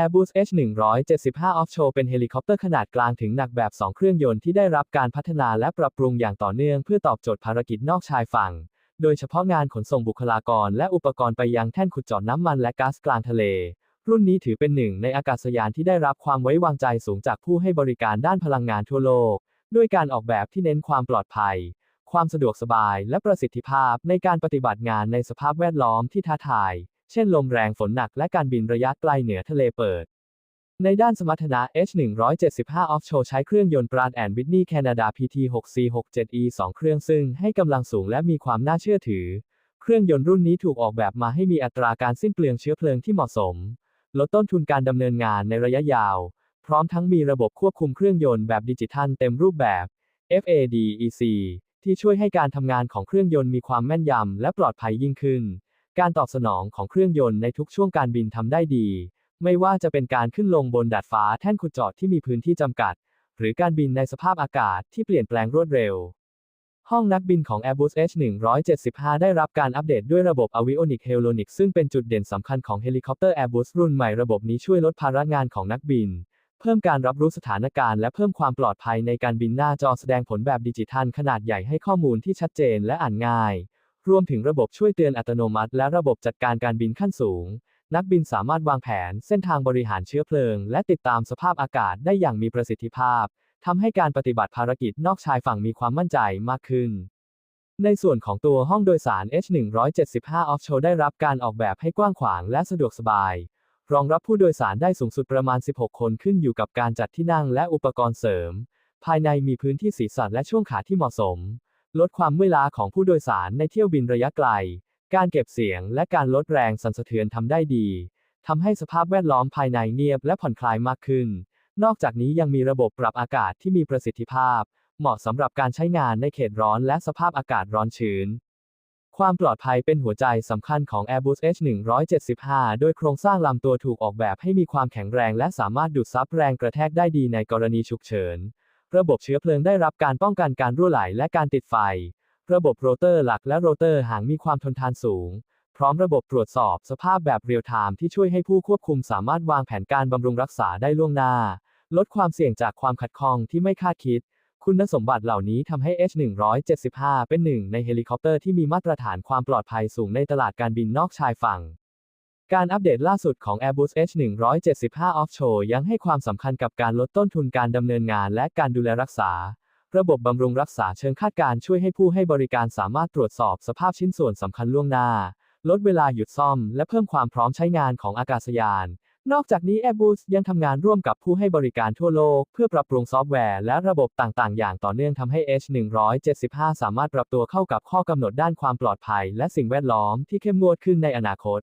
Airbus H175 Offshore เป็นเฮลิคอปเตอร์ขนาดกลางถึงหนักแบบ 2 เครื่องยนต์ที่ได้รับการพัฒนาและปรับปรุงอย่างต่อเนื่องเพื่อตอบโจทย์ภารกิจนอกชายฝั่ง โดยเฉพาะงานขนส่งบุคลากรและอุปกรณ์ไปยังแท่นขุดเจาะน้ำมันและก๊าซกลางทะเล รุ่นนี้ถือเป็นหนึ่งในอากาศยานที่ได้รับความไว้วางใจสูงจากผู้ให้บริการด้านพลังงานทั่วโลก ด้วยการออกแบบที่เน้นความปลอดภัย ความสะดวกสบาย และประสิทธิภาพในการปฏิบัติงานในสภาพแวดล้อมที่ท้าทาย เช่นลมแรงฝนหนักและการบินระยะไกลเหนือทะเลเปิด ในด้านสมรรถนะ H175 Offshore ใช้เครื่องยนต์ Pratt Whitney Canada PT6C67E 2 เครื่องซึ่งให้กำลังสูงและมีความน่าเชื่อถือ เครื่องยนต์รุ่นนี้ถูกออกแบบมาให้มีอัตราการสิ้นเปลืองเชื้อเพลิงที่เหมาะสม ลดต้นทุนการดำเนินงานในระยะยาว พร้อมทั้งมีระบบควบคุมเครื่องยนต์แบบดิจิทัลเต็มรูปแบบ FADEC ที่ช่วยให้การทำงานของเครื่องยนต์มีความแม่นยำและปลอดภัยยิ่งขึ้น การตอบสนองของเครื่องยนต์ในทุกช่วงการบินทำได้ดี ไม่ว่าจะเป็นการขึ้นลงบนดาดฟ้าแท่นขุดเจาะที่มีพื้นที่จำกัด หรือการบินในสภาพอากาศที่เปลี่ยนแปลงรวดเร็ว ห้องนักบินของ Airbus H175 ได้รับการอัปเดตด้วยระบบ Avionic h e l o n i c ซึ่งเป็นจุดเด่นสำคัญของเฮลิคอปเตอร์ Airbus รุ่นใหม่ระบบนี้ช่วยลดภาระงานของนักบิน เพิ่มการรับรู้สถานการณ์และเพิ่มความปลอดภัยในการบินหน้าจอแสดงผลแบบดิจิทัลขนาดใหญ่ให้ข้อมูลที่ชัดเจนและอ่านง่าย รวมถึงระบบช่วยเตือนอัตโนมัติ และระบบจัดการการบินขั้นสูง นักบินสามารถวางแผนเส้นทางบริหารเชื้อเพลิง และติดตามสภาพอากาศได้อย่างมีประสิทธิภาพทำให้การปฏิบัติภารกิจนอกชายฝั่งมีความมั่นใจมากขึ้น ในส่วนของตัวห้องโดยสาร H175 Offshore ได้รับการออกแบบให้กว้างขวางและสะดวกสบาย รองรับผู้โดยสารได้สูงสุดประมาณ 16 คนขึ้นอยู่กับการจัดที่นั่งและอุปกรณ์เสริม ภายในมีพื้นที่ศีรษะและช่วงขาที่เหมาะสม ลดความเมื่อยล้าของผู้โดยสารในเที่ยวบินระยะไกล การเก็บเสียงและการลดแรงสั่นสะเทือนทำได้ดีทำให้สภาพแวดล้อมภายในเงียบและผ่อนคลายมากขึ้น นอกจากนี้ยังมีระบบปรับอากาศที่มีประสิทธิภาพ เหมาะสำหรับการใช้งานในเขตร้อนและสภาพอากาศร้อนชื้น ความปลอดภัยเป็นหัวใจสำคัญของ Airbus H175 โดยโครงสร้างลำตัวถูกออกแบบให้มีความแข็งแรงและสามารถดูดซับแรงกระแทกได้ดีในกรณีฉุกเฉิน ระบบเชื้อเพลิงได้รับการป้องกันการรั่วไหลและการติดไฟ ระบบโรเตอร์หลักและโรเตอร์หางมีความทนทานสูง พร้อมระบบตรวจสอบสภาพแบบเรียลไทม์ที่ช่วยให้ผู้ควบคุมสามารถวางแผนการบำรุงรักษาได้ล่วงหน้า ลดความเสี่ยงจากความขัดข้องที่ไม่คาดคิด คุณสมบัติเหล่านี้ทำให้ H175 เป็นหนึ่งในเฮลิคอปเตอร์ที่มีมาตรฐานความปลอดภัยสูงในตลาดการบินนอกชายฝั่ง การอัปเดตล่าสุดของ Airbus H175 Offshore ยังให้ความสำคัญกับการลดต้นทุนการดำเนินงานและการดูแลรักษา ระบบบำรุงรักษาเชิงคาดการณ์ช่วยให้ผู้ให้บริการสามารถตรวจสอบสภาพชิ้นส่วนสำคัญล่วงหน้า ลดเวลาหยุดซ่อม และเพิ่มความพร้อมใช้งานของอากาศยาน นอกจากนี้ Airbus ยังทำงานร่วมกับผู้ให้บริการทั่วโลก เพื่อปรับปรุงซอฟต์แวร์และระบบต่างๆ อย่างต่อเนื่องทำให้ H175 สามารถปรับตัวเข้ากับข้อกำหนดด้านความปลอดภัย และสิ่งแวดล้อมที่เข้มงวดขึ้นในอนาคต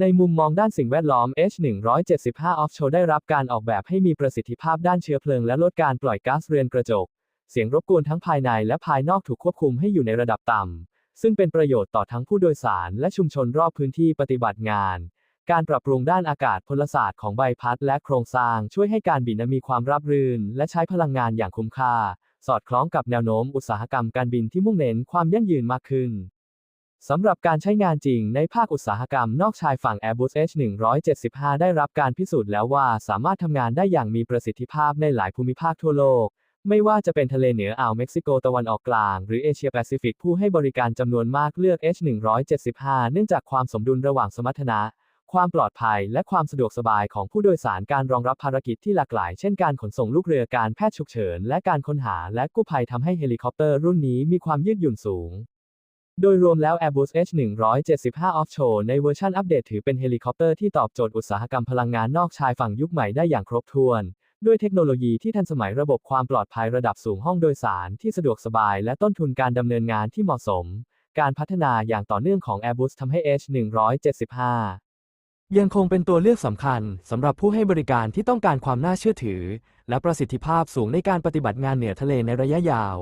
ในมุมมองด้านสิ่งแวดล้อม H175 Offshore ได้รับการออกแบบให้มีประสิทธิภาพด้านเชื้อเพลิงและลดการปล่อยก๊าซเรือนกระจก เสียงรบกวนทั้งภายในและภายนอกถูกควบคุมให้อยู่ในระดับต่ำ ซึ่งเป็นประโยชน์ต่อทั้งผู้โดยสารและชุมชนรอบพื้นที่ปฏิบัติงาน การปรับปรุงด้านอากาศพลศาสตร์ของใบพัดและโครงสร้าง ช่วยให้การบินมีความราบรื่น และใช้พลังงานอย่างคุ้มค่า สอดคล้องกับแนวโน้มอุตสาหกรรมการบินที่มุ่งเน้นความยั่งยืนมากขึ้น สำหรับการใช้งานจริงในภาคอุตสาหกรรมนอกชายฝั่ง Airbus H175 ได้รับการพิสูจน์แล้วว่าสามารถทำงานได้อย่างมีประสิทธิภาพในหลายภูมิภาคทั่วโลก ไม่ว่าจะเป็นทะเลเหนืออ่าวเม็กซิโกตะวันออกกลาง หรือเอเชียแปซิฟิกผู้ให้บริการจำนวนมากเลือก H175 เนื่องจากความสมดุลระหว่างสมรรถนะ ความปลอดภัย และความสะดวกสบายของผู้โดยสารการรองรับภารกิจที่หลากหลาย เช่นการขนส่งลูกเรือการแพทย์ฉุกเฉิน และการค้นหาและกู้ภัยทำให้เฮลิคอปเตอร์รุ่นนี้มีความยืดหยุ่นสูง โดยรวมแล้ว Airbus H175 Offshore ในเวอร์ชันอัปเดตถือเป็นเฮลิคอปเตอร์ที่ตอบโจทย์อุตสาหกรรมพลังงานนอกชายฝั่งยุคใหม่ได้อย่างครบถ้วน ด้วยเทคโนโลยีที่ทันสมัยระบบความปลอดภัยระดับสูงห้องโดยสารที่สะดวกสบายและต้นทุนการดำเนินงานที่เหมาะสม การพัฒนาอย่างต่อเนื่องของ Airbus ทำให้ H175 ยังคงเป็นตัวเลือกสำคัญสำหรับผู้ให้บริการที่ต้องการความน่าเชื่อถือ และประสิทธิภาพสูงในการปฏิบัติงานเหนือทะเลในระยะยาว